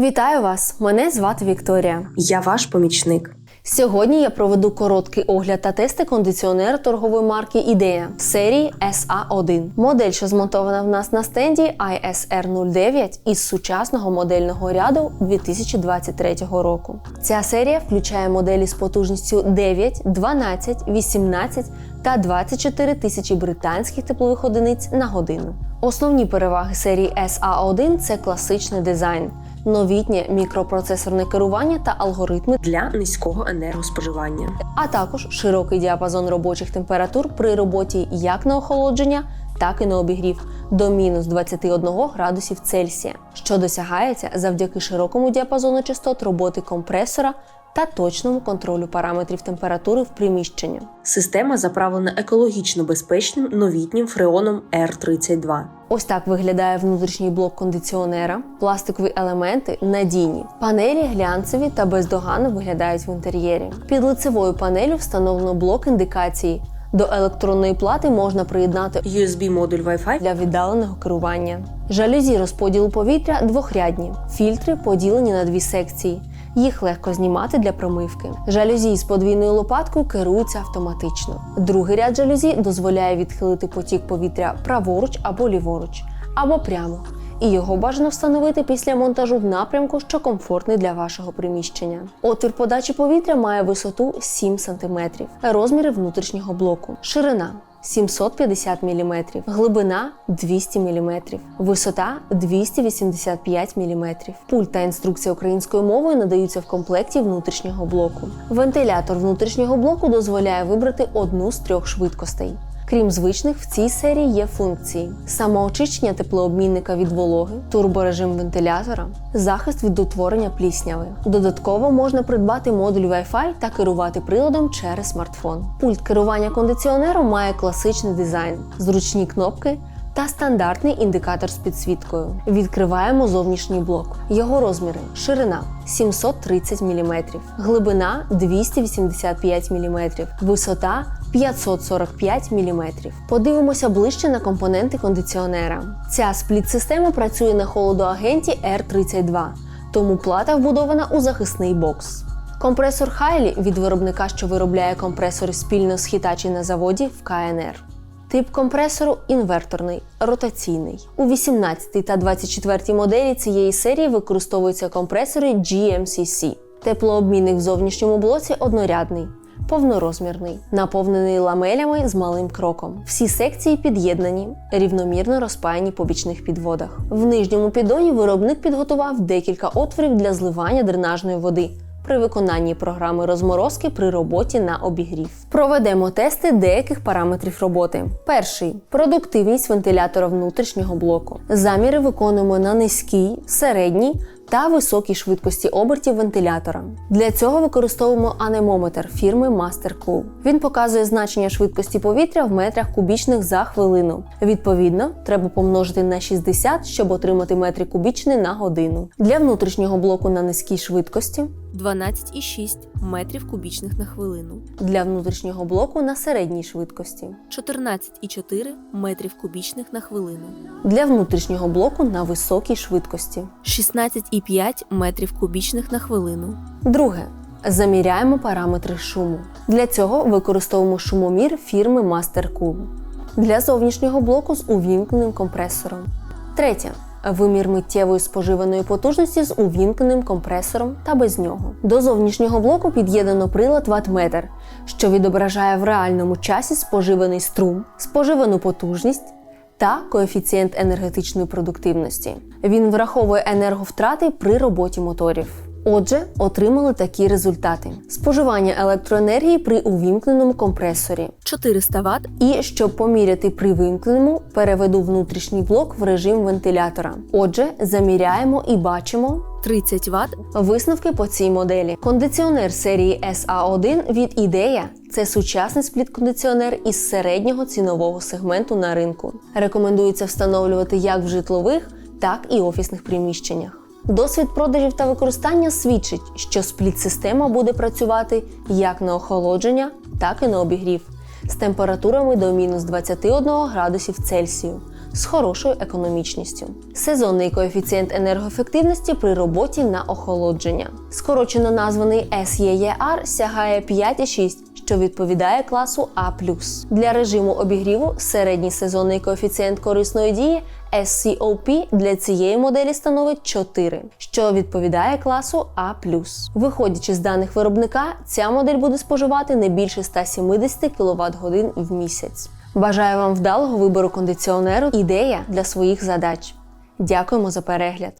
Вітаю вас! Мене звати Вікторія. Я ваш помічник. Сьогодні я проведу короткий огляд та тести кондиціонера торгової марки Ідея серії SA1. Модель, що змонтована в нас на стенді ISR09 із сучасного модельного ряду 2023 року. Ця серія включає моделі з потужністю 9, 12, 18 та 24 тисячі британських теплових одиниць на годину. Основні переваги серії SA1 це класичний дизайн новітнє мікропроцесорне керування та алгоритми, Для низького енергоспоживання. а також широкий діапазон робочих температур при роботі як на охолодження, так і на обігрів до мінус 21 градусів Цельсія, що досягається завдяки широкому діапазону частот роботи компресора та точному контролю параметрів температури в приміщенні. Система заправлена екологічно безпечним новітнім фреоном R32. Ось так виглядає внутрішній блок кондиціонера. Пластикові елементи надійні. Панелі глянцеві та бездоганно виглядають в інтер'єрі. Під лицевою панелю встановлено блок індикації. До електронної плати можна приєднати USB-модуль Wi-Fi для віддаленого керування. Жалюзі розподілу повітря двохрядні. Фільтри поділені на дві секції. Їх легко знімати для промивки. Жалюзі з подвійною лопаткою керуються автоматично. Другий ряд жалюзі дозволяє відхилити потік повітря праворуч або ліворуч, або прямо. І його бажано встановити після монтажу в напрямку, що комфортний для вашого приміщення. Отвір подачі повітря має висоту 7 см, розміри внутрішнього блоку, ширина 750 мм, глибина 200 мм, висота 285 мм. Пульт та інструкція українською мовою надаються в комплекті внутрішнього блоку. Вентилятор внутрішнього блоку дозволяє вибрати одну з трьох швидкостей. Крім звичних, в цій серії є функції: самоочищення теплообмінника від вологи, турборежим вентилятора, захист від утворення плісняви. Додатково можна придбати модуль Wi-Fi та керувати приладом через смартфон. Пульт керування кондиціонером має класичний дизайн, зручні кнопки. Та стандартний індикатор з підсвіткою. Відкриваємо зовнішній блок. Його розміри: ширина 730 мм, глибина 285 мм, висота 545 мм. Подивимося ближче на компоненти кондиціонера. Ця спліт-система працює на холодоагенті R32, тому плата вбудована у захисний бокс. Компресор Хайлі від виробника, що виробляє компресори спільно з Hitachi на заводі в КНР. Тип компресору інверторний, ротаційний. У 18 та 24 моделі цієї серії використовуються компресори GMCC. Теплообмінник в зовнішньому блоці однорядний, повнорозмірний, наповнений ламелями з малим кроком. Всі секції під'єднані, рівномірно розпаяні по бічних підводах. В нижньому піддоні виробник підготував декілька отворів для зливання дренажної води при виконанні програми розморозки при роботі на обігрів. Проведемо тести деяких параметрів роботи. Перший продуктивність вентилятора внутрішнього блоку. Заміри виконуємо на низькій, середній та високій швидкості обертів вентилятора. Для цього використовуємо анемометр фірми MasterCool. Він показує значення швидкості повітря в метрах кубічних за хвилину. Відповідно, треба помножити на 60, щоб отримати метри кубічні на годину. Для внутрішнього блоку на низькій швидкості 12,6 метрів кубічних на хвилину, для внутрішнього блоку на середній швидкості, 14,4 метрів кубічних на хвилину, для внутрішнього блоку на високій швидкості. 16,5 метрів кубічних на хвилину, Друге. Заміряємо параметри шуму. Для цього використовуємо шумомір фірми MasterCool. Для зовнішнього блоку з увімкненим компресором. Третє. Вимір миттєвої споживаної потужності з увімкненим компресором та без нього. До зовнішнього блоку під'єднано прилад ватметр, що відображає в реальному часі споживаний струм, споживану потужність та коефіцієнт енергетичної продуктивності. Він враховує енерговтрати при роботі моторів. Отже, отримали такі результати: споживання електроенергії при увімкненому компресорі. 400 Вт, І щоб поміряти при вимкненому, переведу внутрішній блок в режим вентилятора. Отже, заміряємо і бачимо 30 Вт, висновки по цій моделі. Кондиціонер серії SA1 від Ідея це сучасний спліт-кондиціонер із середнього цінового сегменту на ринку. Рекомендується встановлювати як в житлових, так і офісних приміщеннях. Досвід продажів та використання свідчить, що спліт-система буде працювати як на охолодження, так і на обігрів з температурами до мінус 21 градусів Цельсію з хорошою економічністю. Сезонний коефіцієнт енергоефективності при роботі на охолодження. Скорочено названий SEER сягає 5,6, що відповідає класу А. Для режиму обігріву середній сезонний коефіцієнт корисної дії SCOP для цієї моделі становить 4, що відповідає класу А. Виходячи з даних виробника, ця модель буде споживати не більше 170 кВт годин в місяць. Бажаю вам вдалого вибору кондиціонеру ідея для своїх задач. Дякуємо за перегляд!